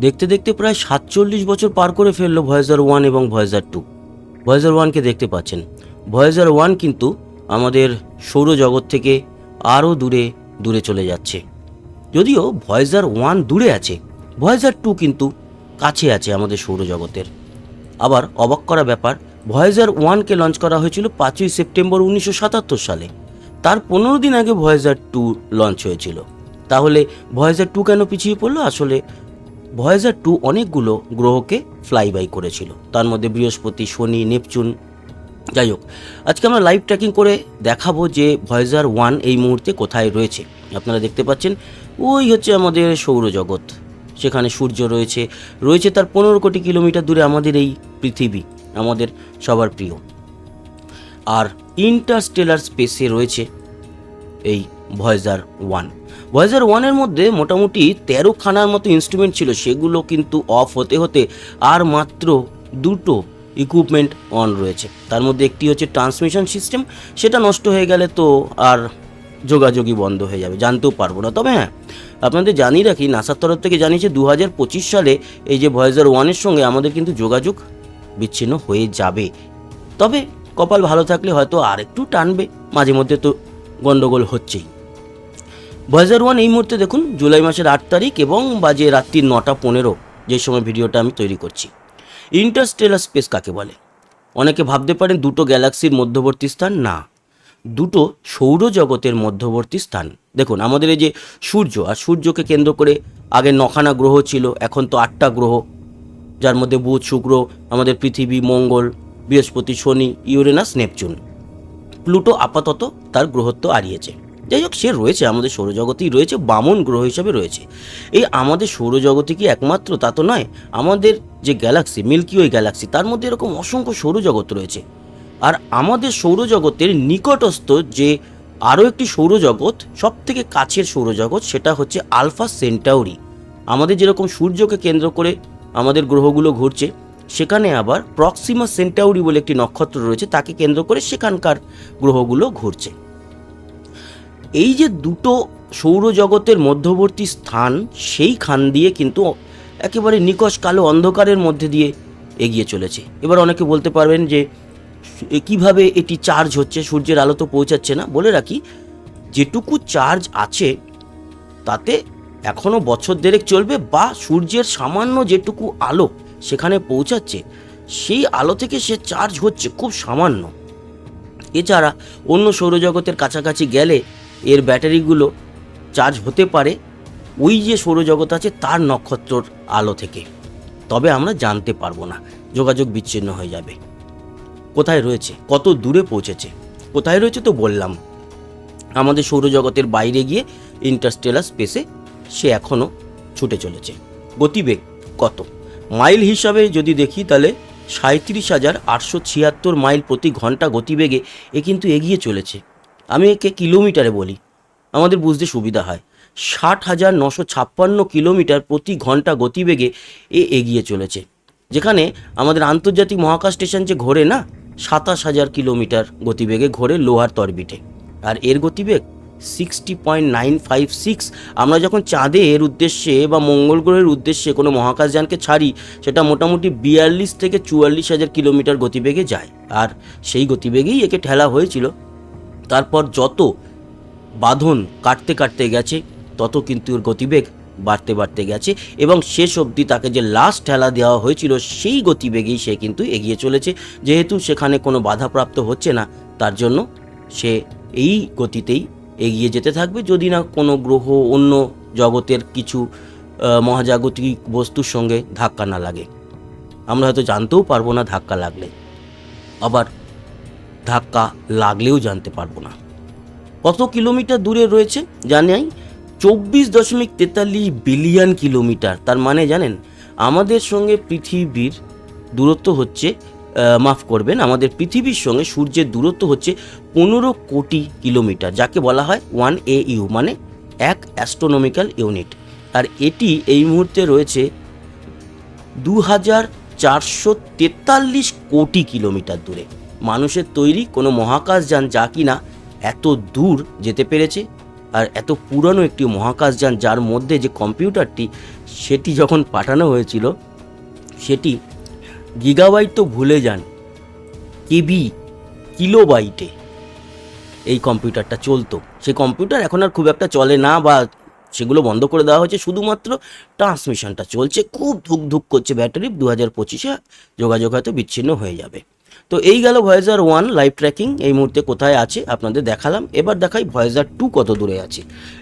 দেখতে দেখতে প্রায় সাতচল্লিশ বছর পার করে ফেলল ভয়েজার ওয়ান এবং ভয়েজার টু। ভয়েজার ওয়ানকে দেখতে পাচ্ছেন। ভয়েজার ওয়ান কিন্তু আমাদের সৌরজগৎ থেকে আরও দূরে দূরে চলে যাচ্ছে। যদিও ভয়েজার ওয়ান দূরে আছে, ভয়েজার টু কিন্তু কাছে আছে আমাদের সৌরজগতের। আবার অবাক করা ব্যাপার, ভয়েজার ওয়ানকে লঞ্চ করা হয়েছিল পাঁচই সেপ্টেম্বর উনিশশো সাতাত্তর সালে। তার পনেরো দিন আগে ভয়েজার টু লঞ্চ হয়েছিল। তাহলে ভয়েজার টু কেন পিছিয়ে পড়ল? আসলে ভয়েজার টু অনেকগুলো গ্রহকে ফ্লাইবাই করেছিল। তার মধ্যে বৃহস্পতি, শনি, নেপচুন। যাই হোক, আজকে আমরা লাইভ ট্র্যাকিং করে দেখাবো যে ভয়েজার ওয়ান এই মুহূর্তে কোথায় রয়েছে। আপনারা দেখতে পাচ্ছেন, ওই হচ্ছে আমাদের সৌরজগৎ। সেখানে সূর্য রয়েছে। রয়েছে তার পনেরো কোটি কিলোমিটার দূরে আমাদের এই পৃথিবী, আমাদের সবার প্রিয়। আর ইন্টারস্টেলার স্পেসে রয়েছে এই ভয়েজার ওয়ান ভয়েজার ওয়ানের মধ্যে মোটামুটি তেরো খানার মতো ইনস্ট্রুমেন্ট ছিল, সেগুলো কিন্তু অফ হতে হতে আর মাত্র দুটো ইকুইপমেন্ট অন রয়েছে। তার মধ্যে একটি হচ্ছে ট্রান্সমিশন সিস্টেম সেটা নষ্ট হয়ে গেলে তো আর যোগাযোগই বন্ধ হয়ে যাবে, জানতেও পারব না। তবে হ্যাঁ আপনাদের জানিয়ে রাখি, নাসার তরফ থেকে জানিয়েছে দু হাজার পঁচিশ সালে এই যে ভয়েজার ওয়ানের সঙ্গে আমাদের কিন্তু যোগাযোগ বিচ্ছিন্ন হয়ে যাবে। তবে কপাল ভালো থাকলে হয়তো আর একটু টানবে মাঝে মধ্যে তো গন্ডগোল হচ্ছেই। ভয়েজার ওয়ান এই মুহূর্তে দেখুন, জুলাই মাসের আট তারিখ এবং বাজে রাত্রি নটা পনেরো যে সময় ভিডিওটা আমি তৈরি করছি। ইন্টারস্টেলার স্পেস কাকে বলে? অনেকে ভাবতে পারেন দুটো গ্যালাক্সির মধ্যবর্তী স্থান? না। দুটো সৌরজগতের মধ্যবর্তী স্থান। দেখুন, আমাদের এই যে সূর্য, আর সূর্যকে কেন্দ্র করে আগে নখানা গ্রহ ছিল, এখন তো আটটা গ্রহ। যার মধ্যে বুধ, শুক্র, আমাদের পৃথিবী, মঙ্গল, বৃহস্পতি, শনি, ইউরেনাস, নেপচুন। প্লুটো আপাতত তার গ্রহত্ব হারিয়েছে। যাই হোক, সে রয়েছে, আমাদের সৌরজগতেই রয়েছে, বামন গ্রহ হিসাবে রয়েছে। এই আমাদের সৌরজগতে কি একমাত্র? তা তো নয়। আমাদের যে গ্যালাক্সি, মিল্কি ওয়ে গ্যালাক্সি, তার মধ্যে এরকম অসংখ্য সৌরজগৎ রয়েছে। আর আমাদের সৌরজগতের নিকটস্থ যে আরও একটি সৌরজগৎ সব থেকে কাছের সৌরজগৎ, সেটা হচ্ছে আলফা সেন্টাউরি। আমাদের যেরকম সূর্যকে কেন্দ্র করে আমাদের গ্রহগুলো ঘুরছে, সেখানে আবার প্রক্সিমা সেন্টাউরি বলে একটি নক্ষত্র রয়েছে, তাকে কেন্দ্র করে সেখানকার গ্রহগুলো ঘুরছে। এই যে দুটো সৌরজগতের মধ্যবর্তী স্থান, সেই খান দিয়ে কিন্তু একেবারে নিকষ কালো অন্ধকারের মধ্যে দিয়ে এগিয়ে চলেছে। এবার অনেকে বলতে পারবেন যে কীভাবে এটি চার্জ হচ্ছে, সূর্যের আলো তো পৌঁছাচ্ছে না। বলে রাখি, যেটুকু চার্জ আছে, তাতে এখনও বছর দেড়েক চলবে বা সূর্যের সামান্য যেটুকু আলো সেখানে পৌঁছাচ্ছে, সেই আলো থেকে সে চার্জ হচ্ছে খুব সামান্য। এছাড়া অন্য সৌরজগতের কাছাকাছি গেলে এর ব্যাটারিগুলো চার্জ হতে পারে। ওই যে সৌরজগৎ আছে, তার নক্ষত্রর আলো থেকে। তবে আমরা জানতে পারব না, যোগাযোগ বিচ্ছিন্ন হয়ে যাবে। কোথায় রয়েছে? কত দূরে পৌঁছেছে? কোথায় রয়েছে তো বললাম। আমাদের সৌরজগতের বাইরে গিয়ে ইন্টারস্টেলার স্পেসে সে এখনও ছুটে চলেছে। গতিবেগ কত? মাইল হিসাবে যদি দেখি তাহলে সাঁত্রিশ হাজার আটশো ছিয়াত্তর মাইল প্রতি ঘণ্টা গতিবেগে এ কিন্তু এগিয়ে চলেছে। আমি একে কিলোমিটারে বলি। আমাদের বুঝতে সুবিধা হয়। ষাট হাজার নশো ছাপ্পান্ন কিলোমিটার প্রতি ঘণ্টা গতিবেগে এ এগিয়ে চলেছে। যেখানে আমাদের আন্তর্জাতিক মহাকাশ স্টেশন যে ঘোরে না, সাতাশ হাজার কিলোমিটার গতিবেগে ঘোরে লোহার তরবিটে। আর এর গতিবেগ sixty point nine five six. আমরা যখন চাঁদে এর উদ্দেশ্যে বা মঙ্গল গ্রহের উদ্দেশ্যে কোনো মহাকাশযানকে ছাড়ি, সেটা মোটামুটি বিয়াল্লিশ থেকে চুয়াল্লিশ হাজার কিলোমিটার গতিবেগে যায়। আর সেই গতিবেগেই একে ঠেলা হয়েছিল। তারপর যত বাঁধন কাটতে কাটতে গেছে, তত কিন্তু ওর গতিবেগ বাড়তে বাড়তে গেছে এবং শেষ অবধি তাকে যে লাস্ট ঠেলা দেওয়া হয়েছিল, সেই গতিবেগেই সে কিন্তু এগিয়ে চলেছে। যেহেতু সেখানে কোনো বাধাপ্রাপ্ত হচ্ছে না, তার জন্য সে এই গতিতেই এগিয়ে যেতে থাকবে। যদি না কোনো গ্রহ, অন্য জগতের কিছু মহাজাগতিক বস্তুর সঙ্গে ধাক্কা না লাগে। আমরা হয়তো জানতেও পারব না ধাক্কা লাগলে। আবার ধাক্কা লাগলেও জানতে পারব না। কত কিলোমিটার দূরে রয়েছে জানাই চব্বিশ দশমিক তেতাল্লিশ বিলিয়ন কিলোমিটার। তার মানে জানেন, আমাদের সঙ্গে পৃথিবীর দূরত্ব হচ্ছে মাফ করবেন, আমাদের পৃথিবীর সঙ্গে সূর্যের দূরত্ব হচ্ছে পনেরো কোটি কিলোমিটার, যাকে বলা হয় ওয়ান এ ইউ মানে এক অ্যাস্ট্রোনমিক্যাল ইউনিট। আর এটি এই মুহূর্তে রয়েছে দু হাজার চারশো তেতাল্লিশ কোটি কিলোমিটার দূরে। মানুষের তৈরি কোনো মহাকাশযান যা কিনা এত দূর যেতে পেরেছে আর এত পুরনো একটি মহাকাশযান যার মধ্যে যে কম্পিউটারটি সেটি যখন পাঠানো হয়েছিল, সেটি গিগাবাইট তো ভুলে যান, কেবি কিলোবাইটে এই কম্পিউটারটা চলতো। সেই কম্পিউটার এখন আর খুব একটা চলে না বা সেগুলো বন্ধ করে দেওয়া হয়েছে, শুধুমাত্র ট্রান্সমিশনটা চলছে। খুব ধুক ধুক করছে ব্যাটারি, দু হাজার পঁচিশে যোগাযোগ হয়তো বিচ্ছিন্ন হয়ে যাবে। তো এই গেল ভয়েজার ওয়ান লাইভ ট্র্যাকিং এই মুহূর্তে কোথায় আছে আপনাদের দেখালাম। এবার দেখাই ভয়েজার টু কত দূরে আছে।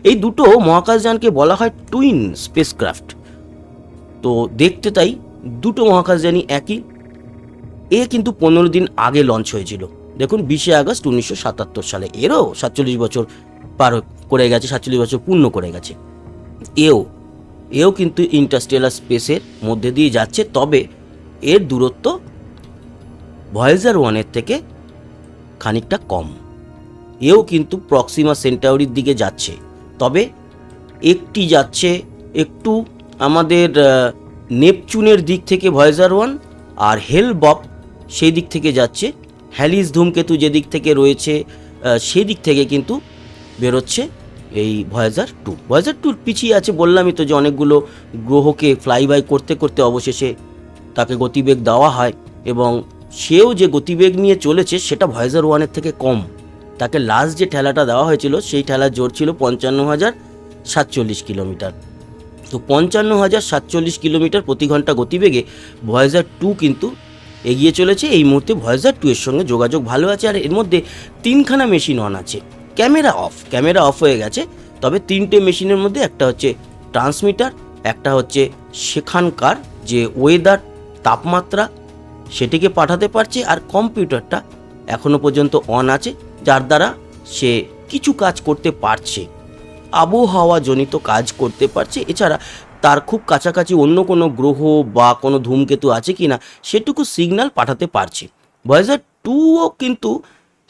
এই দুটো মহাকাশযানকে বলা হয় টুইন স্পেসক্রাফট তো দেখতে তাই দুটো মহাকাশযানই একই। এ কিন্তু পনেরো দিন আগে লঞ্চ হয়েছিল। দেখুন বিশে আগস্ট উনিশশো সাতাত্তর সালে। এরও সাতচল্লিশ বছর পার করে গেছে, সাতচল্লিশ বছর পূর্ণ করে গেছে। এও এও কিন্তু ইন্টারস্টেলার স্পেসের মধ্যে দিয়ে যাচ্ছে। তবে এর দূরত্ব ভয়েজার ওয়ানের থেকে খানিকটা কম। এও কিন্তু প্রক্সিমা সেন্টাউরির দিকে যাচ্ছে। তবে একটি যাচ্ছে একটু আমাদের নেপচুনের দিক থেকে ভয়েজার ওয়ান আর হেল বব সেই দিক থেকে যাচ্ছে। হ্যালিস ধূমকেতু যেদিক থেকে রয়েছে আহ, সেই দিক থেকে কিন্তু বেরোচ্ছে এই ভয়েজার টু ভয়েজার টুর পিছিয়ে আছে বললামই তো যে অনেকগুলো গ্রহকে ফ্লাইবাই করতে করতে অবশেষে তাকে গতিবেগ দেওয়া হয় এবং সেও যে গতিবেগ নিয়ে চলেছে সেটা ভয়েজার ওয়ানের থেকে কম। তাকে লাস্ট যে ঠেলাটা দেওয়া হয়েছিল, সেই ঠেলার জোর ছিল পঞ্চান্ন হাজার সাতচল্লিশ কিলোমিটার। তো পঞ্চান্ন হাজার সাতচল্লিশ কিলোমিটার প্রতি ঘণ্টা গতিবেগে ভয়েজার টু কিন্তু এগিয়ে চলেছে। এই মুহূর্তে ভয়েজার টু এর সঙ্গে যোগাযোগ ভালো আছে আর এর মধ্যে তিনখানা মেশিন অন আছে। ক্যামেরা অফ ক্যামেরা অফ হয়ে গেছে। তবে তিনটে মেশিনের মধ্যে একটা হচ্ছে ট্রান্সমিটার একটা হচ্ছে সেখানকার যে ওয়েদার তাপমাত্রা সেটিকে পাঠাতে পারছে আর কম্পিউটারটা এখনও পর্যন্ত অন আছে, যার দ্বারা সে কিছু কাজ করতে পারছে। আবহাওয়া জনিত কাজ করতে পারছে, এছাড়া তার খুব কাছাকাছি অন্য কোনো গ্রহ বা কোনো ধূমকেতু আছে কি না সেটুকু সিগন্যাল পাঠাতে পারছে। ভয়েজার টুও কিন্তু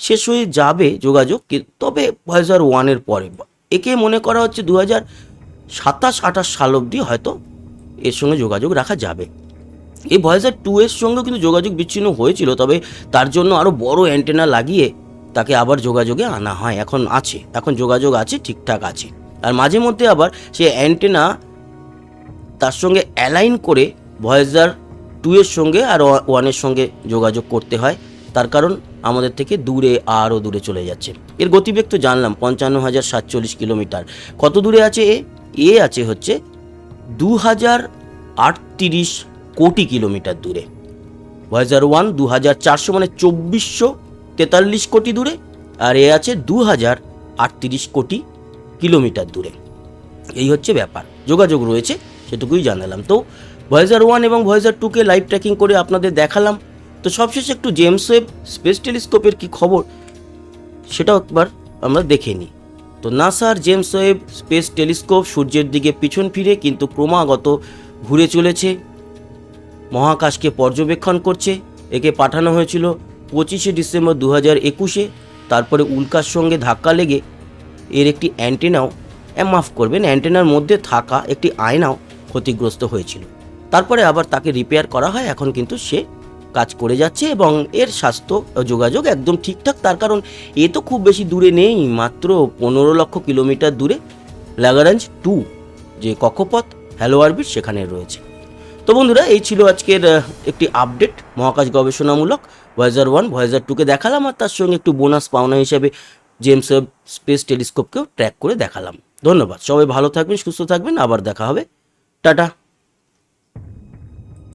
শেষ হয়ে যাবে যোগাযোগ তবে ভয়েজার ওয়ানের পরে। একে মনে করা হচ্ছে দু হাজার সাতাশ আঠাশ সাল অবধি হয়তো এর সঙ্গে যোগাযোগ রাখা যাবে। এই ভয়েজার টু এর সঙ্গেও কিন্তু যোগাযোগ বিচ্ছিন্ন হয়েছিল, তবে তার জন্য আরও বড় অ্যান্টেনা লাগিয়ে তাকে আবার যোগাযোগে আনা হয়। এখন আছে, এখন যোগাযোগ আছে, ঠিকঠাক আছে। আর মাঝে মধ্যে আবার সে অ্যান্টেনা তার সঙ্গে অ্যালাইন করে ভয়েজার টু এর সঙ্গে আর ওয়ানের সঙ্গে যোগাযোগ করতে হয়। তার কারণ আমাদের থেকে দূরে আরও দূরে চলে যাচ্ছে। এর গতিবেগ তো জানলাম, পঞ্চান্ন হাজার সাতচল্লিশ কিলোমিটার। কত দূরে আছে এ? এ আছে হচ্ছে দু হাজার আটত্রিশ কোটি কিলোমিটার দূরে। ভয়েজার ওয়ান দু হাজার চারশো মানে চব্বিশশো তেতাল্লিশ কোটি দূরে, আর এ আছে দু হাজার আটত্রিশ কোটি কিলোমিটার দূরে। এই হচ্ছে ব্যাপার। যোগাযোগ রয়েছে, সেটুকুই জানালাম। তো ভয়েজার ওয়ান এবং ভয়েজার টুকে লাইভ ট্র্যাকিং করে আপনাদের দেখালাম। তো সবশেষে একটু জেমস ওয়েব স্পেস টেলিস্কোপের কি খবর, সেটাও একবার আমরা দেখে নিই। তো নাসার জেমস ওয়েব স্পেস টেলিস্কোপ সূর্যের দিকে পিছন ফিরে, কিন্তু ক্রমাগত ঘুরে চলেছে। মহাকাশকে পর্যবেক্ষণ করছে। একে পাঠানো হয়েছিল পঁচিশে ডিসেম্বর দু হাজার একুশে। তারপরে উল্কার সঙ্গে ধাক্কা লেগে এর একটি অ্যান্টেনাও মাফ করবেন, অ্যান্টেনার মধ্যে থাকা একটি আয়নাও ক্ষতিগ্রস্ত হয়েছিল। তারপরে আবার তাকে রিপেয়ার করা হয়, এখন কিন্তু সে কাজ করে যাচ্ছে এবং এর স্বাস্থ্য যোগাযোগ একদম ঠিকঠাক। তার কারণ এ তো খুব বেশি দূরে নেই, মাত্র পনেরো লক্ষ কিলোমিটার দূরে। লাগারাঞ্জ টু, যে কক্ষপথ, হ্যালো অরবিট, সেখানে রয়েছে। তো বন্ধুরা, এই ছিল আজকের একটি আপডেট মহাকাশ গবেষণামূলক ভয়েজার ওয়ান ভয়েজার টুকে দেখালাম আর তার সঙ্গে একটু বোনাস পাওনা হিসেবে জেমস ওয়েব স্পেস টেলিস্কোপকেও ট্র্যাক করে দেখালাম। ধন্যবাদ। সবাই ভালো থাকবেন, সুস্থ থাকবেন। আবার দেখা হবে। টাটা।